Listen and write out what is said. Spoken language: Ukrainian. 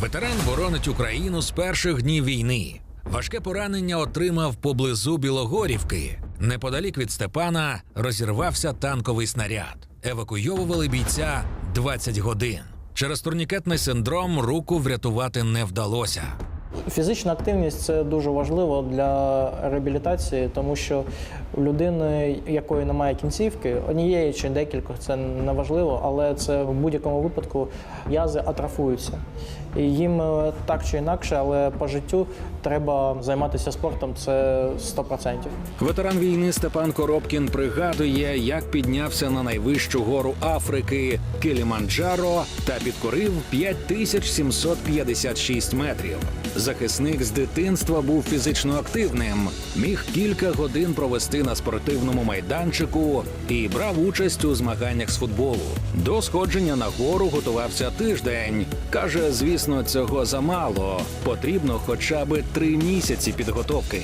Ветеран боронить Україну з перших днів війни. Важке поранення отримав поблизу Білогорівки. Неподалік від Степана розірвався танковий снаряд. Евакуйовували бійця 20 годин. Через турнікетний синдром руку врятувати не вдалося. Фізична активність це дуже важливо для реабілітації, тому що у людини, якої немає кінцівки, однієї чи декількох, це не важливо, але це в будь-якому випадку м'язи атрофуються. І їм е, так чи інакше, але по життю треба займатися спортом. Це 100%. Ветеран війни Степан Коробкін пригадує, як піднявся на найвищу гору Африки Кіліманджаро та підкорив 5756 метрів. Захисник з дитинства був фізично активним, міг кілька годин провести на спортивному майданчику і брав участь у змаганнях з футболу. До сходження на гору готувався тиждень. каже, звісно, цього замало. Потрібно хоча б три місяці підготовки.